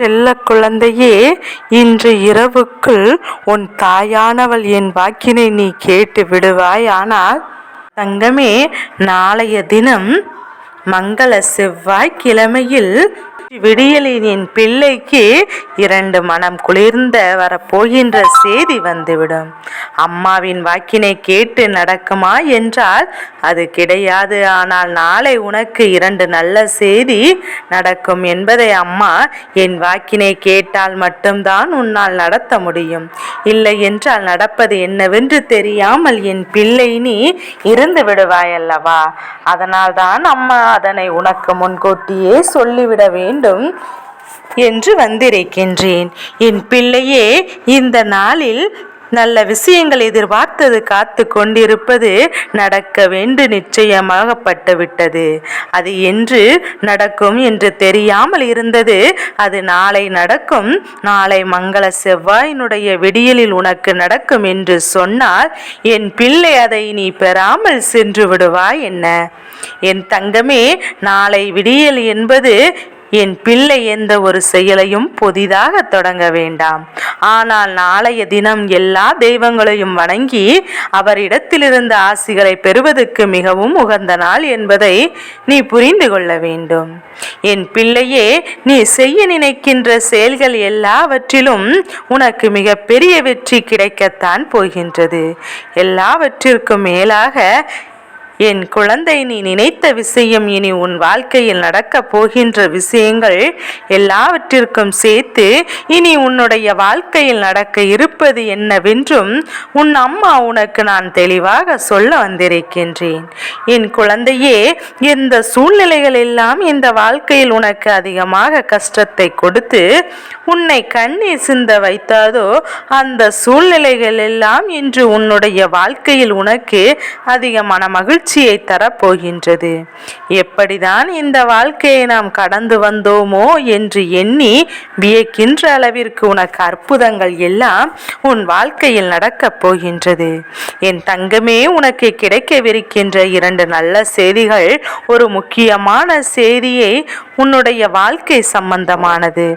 செல்ல குழந்தையே இன்று இரவுக்குள் உன் தாயானவள் என் வாக்கினை நீ கேட்டு விடுவாய். ஆனால் தங்கமே நாளைய தினம் மங்கள செவ்வாய் கிழமையில் விடியலின் என் பிள்ளைக்கு இரண்டு மனம் குளிர்ந்த வரப்போகின்ற செய்தி வந்துவிடும். அம்மாவின் வாக்கினை கேட்டு நடக்குமா என்றால் அது கிடையாது. ஆனால் நாளை உனக்கு இரண்டு நல்ல செய்தி நடக்கும் என்பதை அம்மா என் வாக்கினை கேட்டால் மட்டும்தான் உன்னால் நடத்த முடியும். இல்லை என்றால் நடப்பது என்னவென்று தெரியாமல் என் பிள்ளை நீ இருந்து விடுவாயல்லவா? அதனால்தான் அம்மா அதனை உனக்கு முன்கூட்டியே சொல்லிவிட வேண்டும் என்று வந்திருக்கின்றேன். என் பிள்ளையே இந்த நாளில் நல்ல விஷயங்கள் எதிர்பார்த்தது காத்து கொண்டிருப்பது நடக்க வேண்டு நிச்சயமாகப்பட்டு விட்டது. அது என்று நடக்கும் என்று தெரியாமல் இருந்தது. அது நாளை நடக்கும். நாளை மங்கள செவ்வாயினுடைய விடியலில் உனக்கு நடக்கும் என்று சொன்னால் என் பிள்ளை அதை நீ பெறாமல் சென்று விடுவாய் என்ன? என் தங்கமே நாளை விடியல் என்பது என் பிள்ளை எந்த ஒரு செயலையும் புதிதாக தொடங்க வேண்டாம். ஆனால் நாளைய தினம் எல்லா தெய்வங்களையும் வணங்கி அவரிடத்திலிருந்து ஆசிகளை பெறுவதற்கு மிகவும் உகந்த நாள் என்பதை நீ புரிந்து கொள்ள வேண்டும். என் பிள்ளையே நீ செய்ய நினைக்கின்ற செயல்கள் எல்லாவற்றிலும் உனக்கு மிக பெரிய வெற்றி கிடைக்கத்தான் போகின்றது. எல்லாவற்றிற்கும் மேலாக என் குழந்தை நீ நினைத்த விஷயம் இனி உன் வாழ்க்கையில் நடக்கப் போகின்ற விஷயங்கள் எல்லாவற்றிற்கும் சேர்த்து இனி உன்னுடைய வாழ்க்கையில் நடக்க இருப்பது என்னவென்றும் உன் அம்மா உனக்கு நான் தெளிவாக சொல்ல வந்திருக்கின்றேன். என் குழந்தையே எந்த சூழ்நிலைகள் எல்லாம் இந்த வாழ்க்கையில் உனக்கு அதிகமாக கஷ்டத்தை கொடுத்து உன்னை கண்ணீர் சிந்த வைத்தாதோ அந்த சூழ்நிலைகள் எல்லாம் இன்று உன்னுடைய வாழ்க்கையில் உனக்கு அதிகமான மகிழ்ச்சியை தரப்போகின்றது. எப்படிதான் இந்த வாழ்க்கையை நாம் கடந்து வந்தோமோ என்று எண்ணி வியக்கின்ற அளவிற்கு உனக்கு அற்புதங்கள் எல்லாம் உன் வாழ்க்கையில் நடக்கப் போகின்றது. என் தங்கமே உனக்கு கிடைக்கவிருக்கின்ற இரண்டு நல்ல செய்திகள் ஒரு முக்கியமான செய்தியை உன்னுடைய வாழ்க்கை சம்பந்தமானது.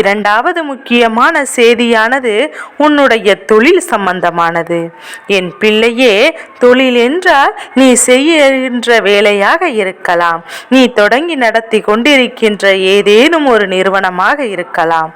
இரண்டாவது முக்கியமான செய்தியானது உன்னுடைய தொழில் சம்பந்தமானது. என் பிள்ளையே தொழில் என்றால் நீ செய்கின்ற வேலையாக இருக்கலாம். நீ தொடங்கி நடத்தி கொண்டிருக்கின்ற ஏதேனும் ஒரு நிறுவனமாக இருக்கலாம்.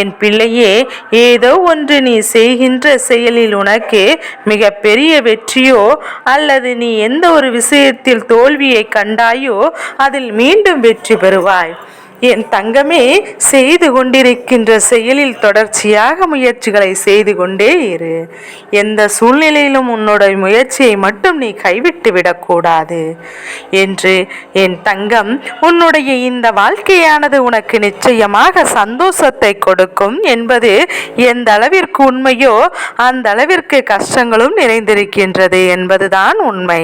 என் பிள்ளையே ஏதோ ஒன்று நீ செய்கின்ற செயலில் உனக்கு மிக பெரிய வெற்றியோ அல்லது நீ எந்த ஒரு விஷயத்தில் தோல்வியை கண்டாயோ அதில் மீண்டும் வெற்றி பெறுவாய். என் தங்கமே செய்து கொண்டிருக்கின்ற செயலில் தொடர்ச்சியாக முயற்சிகளை செய்து கொண்டே இரு. எந்த சூழ்நிலையிலும் உன்னோட முயற்சியை மட்டும் நீ கைவிட்டு விடக்கூடாது. என்று என் தங்கம் உன்னுடைய இந்த வாழ்க்கையானது உனக்கு நிச்சயமாக சந்தோஷத்தை கொடுக்கும் என்பது எந்த அளவிற்கு உண்மையோ அந்த அளவிற்கு கஷ்டங்களும் நிறைந்திருக்கின்றது என்பதுதான் உண்மை.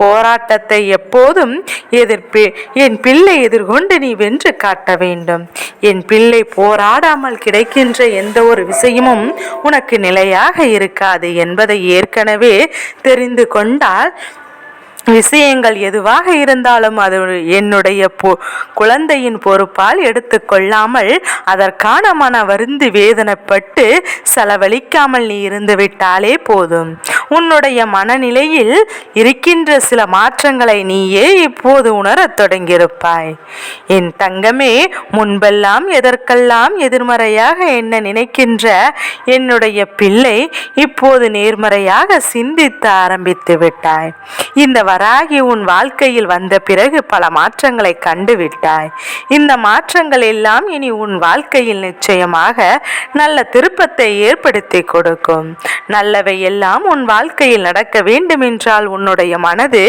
போராட்டத்தை எப்போதும் எதிர்ப்பு என் பிள்ளை எதிர்கொண்டு நீ வென்று காட்ட வேண்டும். என் பிள்ளை போராடாமல் கிடைக்கின்ற எந்த ஒரு விஷயமும் உனக்கு நிலையாக இருக்காது என்பதை ஏற்கனவே தெரிந்து கொண்டால் விஷயங்கள் எதுவாக இருந்தாலும் அது என்னுடைய பொ குழந்தையின் பொறுப்பால் எடுத்துக்கொள்ளாமல் அதற்கான மன வருந்து வேதனைப்பட்டு செலவழிக்காமல் நீ இருந்து விட்டாலே போதும். உன்னுடைய மனநிலையில் இருக்கின்ற சில மாற்றங்களை நீயே இப்போது உணரத் தொடங்கியிருப்பாய். என் தங்கமே முன்பெல்லாம் எதற்கெல்லாம் எதிர்மறையாக என்ன நினைக்கின்ற என்னுடைய பிள்ளை இப்போது நேர்மறையாக சிந்தித்து ஆரம்பித்து விட்டாய். இந்த வராகி உன் வாழ்க்கையில் வந்த பிறகு பல மாற்றங்களை கண்டு விட்டாய். இந்த மாற்றங்கள் எல்லாம் இனி உன் வாழ்க்கையில் நிச்சயமாக நல்ல திருப்பத்தை ஏற்படுத்தி கொடுக்கும். நல்லவை எல்லாம் உன் வாழ்க்கையில் நடக்க வேண்டும் என்றால் உன்னுடைய மனது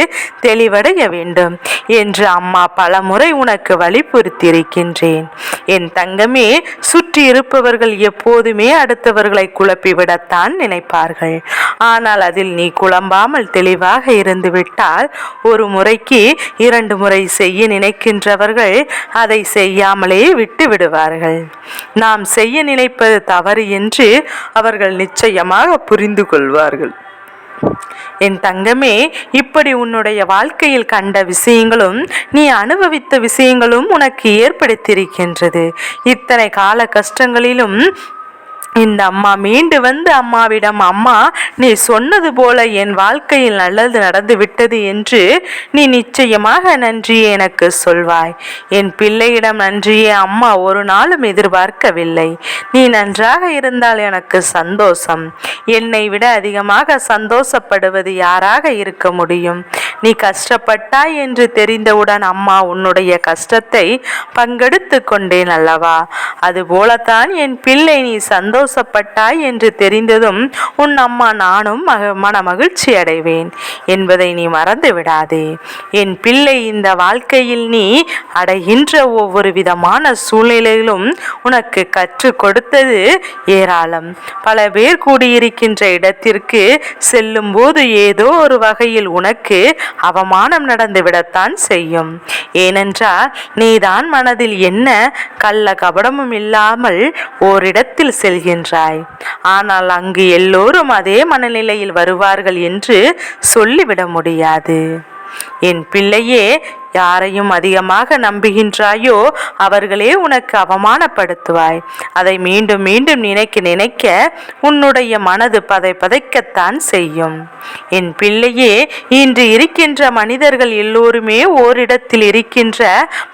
தெளிவடைய வேண்டும் என்று அம்மா பல முறை உனக்கு வலியுறுத்தியிருக்கின்றேன். என் தங்கமே சுற்றி இருப்பவர்கள் எப்போதுமே அடுத்தவர்களை குழப்பிவிடத்தான் நினைப்பார்கள். ஆனால் அதில் நீ குழம்பாமல் தெளிவாக இருந்துவிட்டால் ஒரு முறைக்கு இரண்டு முறை செய்ய நினைக்கின்றவர்கள் அதை செய்யாமலே விட்டு விடுவார்கள். நாம் செய்ய நினைப்பது தவறு என்று அவர்கள் நிச்சயமாக புரிந்து கொள்வார்கள் என் தங்கமே இப்படி உன்னுடைய வாழ்க்கையில் கண்ட விஷயங்களும் நீ அனுபவித்த விஷயங்களும் உனக்கு ஏற்படுத்தியிருக்கின்றது. இத்தனை கால கஷ்டங்களிலும் இந்த அம்மா மீண்டு வந்து அம்மாவிடம் அம்மா நீ சொன்னது போல என் வாழ்க்கையில் நல்லது நடந்து விட்டது என்று நீ நிச்சயமாக நன்றியை எனக்கு சொல்வாய். என் பிள்ளையிடம் நன்றியை அம்மா ஒரு நாளும் எதிர்பார்க்கவில்லை. நீ நன்றாக இருந்தால் எனக்கு சந்தோஷம். என்னை விட அதிகமாக சந்தோஷப்படுவது யாராக இருக்க முடியும்? நீ கஷ்டப்பட்டாய் என்று தெரிந்தவுடன் அம்மா உன்னுடைய கஷ்டத்தை பங்கெடுத்து கொண்டேன் அல்லவா? அதுபோலத்தான் என் பிள்ளை நீ சந்தோஷப்பட்டாய் என்று தெரிந்ததும் உன் அம்மா நானும் மக மன மகிழ்ச்சி அடைவேன் என்பதை நீ மறந்து விடாதே. என் பிள்ளை இந்த வாழ்க்கையில் நீ அடைகின்ற ஒவ்வொரு விதமான சூழ்நிலையிலும் உனக்கு கற்றுக் கொடுத்தது ஏராளம். பல பேர் கூடியிருக்கின்ற இடத்திற்கு செல்லும் போது ஏதோ ஒரு வகையில் உனக்கு அவமானம் நடந்துவிடத்தான் செய்யும். ஏனென்றால் நீதான் மனதில் என்ன கள்ள கபடமும் இல்லாமல் ஓரிடத்தில் செல்கின்றாய். ஆனால் அங்கு எல்லோரும் அதே மனநிலையில் வருவார்கள் என்று சொல்லிவிட முடியாது. என் பிள்ளையே யாரையும் அதிகமாக நம்புகின்றாயோ அவர்களே உனக்கு அவமானப்படுத்துவாய். அதை மீண்டும் மீண்டும் நினைக்க நினைக்க உன்னுடைய மனது பதை பதைக்கத்தான் செய்யும். என் பிள்ளையே இன்று இருக்கின்ற மனிதர்கள் எல்லோருமே ஓரிடத்தில் இருக்கின்ற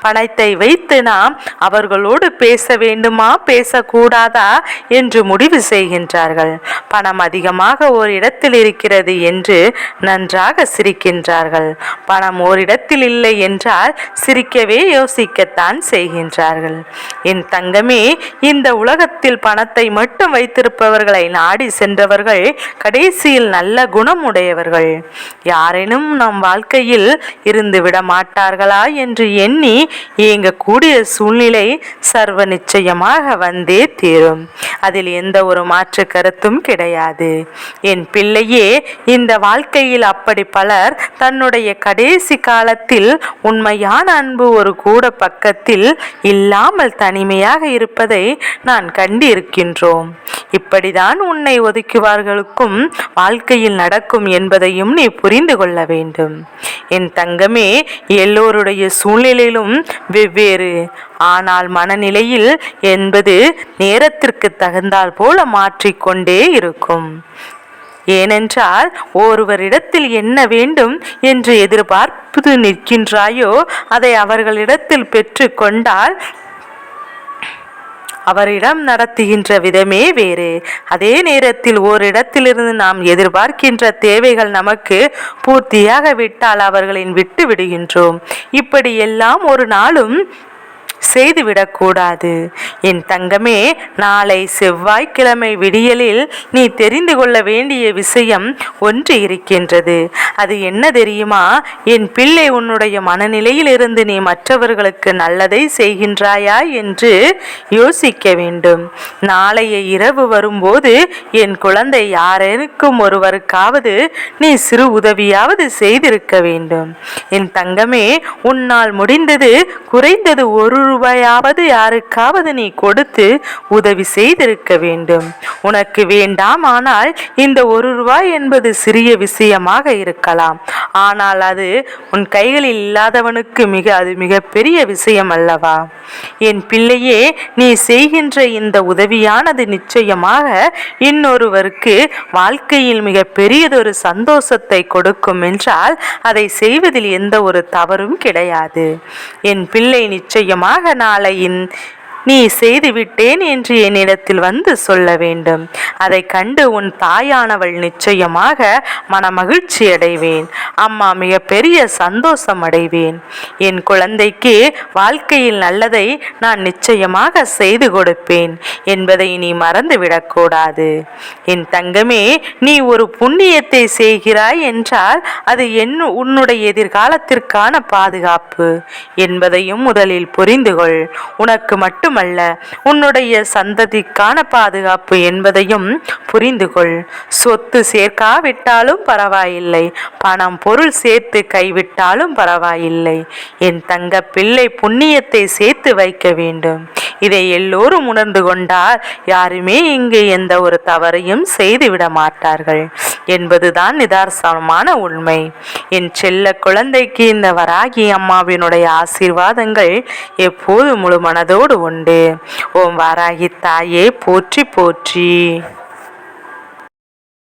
பணத்தை வைத்து நாம் அவர்களோடு பேச வேண்டுமா பேசக்கூடாதா என்று முடிவு செய்கின்றார்கள். பணம் அதிகமாக ஓரிடத்தில் இருக்கிறது என்று நன்றாக சிரிக்கின்றார்கள். பணம் ஓரிடத்தில் இல்லை என்றால் சிரிக்கவே யோசிக்கத்தான் செய்கின்றார்கள். என் தங்கமே இந்த உலகத்தில் பணத்தை மட்டும் வைத்திருப்பவர்களை நாடி சென்றவர்கள் கடைசியில் நல்ல குணம் உடையவர்கள் யாரேனும் நம் வாழ்க்கையில் இருந்து விட மாட்டார்களா என்று எண்ணி இயங்கக்கூடிய சூழ்நிலை சர்வ நிச்சயமாக வந்தே தீரும். அதில் எந்த ஒரு மாற்று கருத்தும் கிடையாது. என் பிள்ளையே இந்த வாழ்க்கையில் அப்படி பலர் தன்னுடைய கடைசி காலத்தில் உண்மையான அன்பு ஒரு கூட பக்கத்தில் இல்லாமல் தனிமையாக இருப்பதை நான் கண்டிருக்கின்றோம். இப்படிதான் உன்னை ஒதுக்குவார்களுக்கும் வாழ்க்கையில் நடக்கும் என்பதையும் நீ புரிந்து கொள்ள வேண்டும். என் தங்கமே எல்லோருடைய சூழ்நிலையிலும் வெவ்வேறு. ஆனால் மனநிலையில் என்பது நேரத்திற்கு தகுந்தால் போல மாற்றிக்கொண்டே இருக்கும். ஏனென்றால் ஒருவரிடத்தில் என்ன வேண்டும் என்று எதிர்பார்ப்பு நிற்கின்றாயோ அதை அவர்களிடத்தில் பெற்று கொண்டால் அவரிடம் நடத்துகின்ற விதமே வேறு. அதே நேரத்தில் ஓரிடத்திலிருந்து நாம் எதிர்பார்க்கின்ற தேவைகள் நமக்கு பூர்த்தியாக விட்டால் அவர்களின் விட்டு விடுகின்றோம். இப்படி எல்லாம் ஒரு நாளும் செய்துவிடக்கூடாது என் தங்கமே நாளை செவ்வாய்க்கிழமை விடியலில் நீ தெரிந்து கொள்ள வேண்டிய விஷயம் ஒன்று இருக்கின்றது. அது என்ன தெரியுமா? என் பிள்ளை உன்னுடைய மனநிலையிலிருந்து நீ மற்றவர்களுக்கு நல்லதை செய்கின்றாயா என்று யோசிக்க வேண்டும். நாளைய இரவு வரும்போது என் குழந்தை யாரேனுக்கும் ஒருவருக்காவது நீ சிறு உதவியாவது செய்திருக்க வேண்டும். என் தங்கமே உன்னால் முடிந்தது குறைந்தது ஒரு ரூபாயாவது யாருக்காவது நீ கொடுத்து உதவி செய்திருக்க வேண்டும். உனக்கு வேண்டாம் ஆனால் இந்த ஒரு ரூபாய் என்பது சிறிய விஷயமாக இருக்கலாம். ஆனால் அது உன் கைகளில் இல்லாதவனுக்கு மிக அது மிகப்பெரிய விஷயம் அல்லவா? என் பிள்ளையே நீ செய்கின்ற இந்த உதவியானது நிச்சயமாக இன்னொருவருக்கு வாழ்க்கையில் மிக பெரியதொரு சந்தோஷத்தை கொடுக்கும் என்றால் அதை செய்வதில் எந்த ஒரு தவறும் கிடையாது. என் பிள்ளை நிச்சயமாக நிச்சயமாக நாளையின் நீ செய்துவிட்டேன் என்று என்னிடத்தில் வந்து சொல்ல வேண்டும். அதை கண்டு உன் தாயானவள் நிச்சயமாக மனமகிழ்ச்சி அடைவேன். அம்மா மிக பெரிய சந்தோஷம் அடைவேன். என் குழந்தைக்கு வாழ்க்கையில் நல்லதை நான் நிச்சயமாக செய்து கொடுப்பேன் என்பதை நீ மறந்துவிடக்கூடாது. என் தங்கமே நீ ஒரு புண்ணியத்தை செய்கிறாய் என்றால் அது என் உன்னுடைய எதிர்காலத்திற்கான பாதுகாப்பு என்பதையும் முதலில் புரிந்து கொள் உனக்கு மட்டும் மட்டுமல்ல உன்னுடைய சந்ததிக்கான பாதுகாப்பு என்பதையும் புரிந்து கொள். சொத்து சேர்க்காவிட்டாலும் பரவாயில்லை பணம் பொருள் சேர்த்து கைவிட்டாலும் பரவாயில்லை. என் தங்க பிள்ளை புண்ணியத்தை சேர்த்து வைக்க வேண்டும். இதை எல்லோரும் உணர்ந்து கொண்டால் யாருமே இங்கு எந்த ஒரு தவறையும் செய்துவிட மாட்டார்கள். என்பதுதான் நிதார்சனமான உண்மை. என் செல்ல குழந்தைக்கு இந்த வராகி அம்மாவினுடைய ஆசீர்வாதங்கள் எப்போது முழு மனதோடு உண்டு. ஓம் வராகி தாயே போற்றி போற்றி.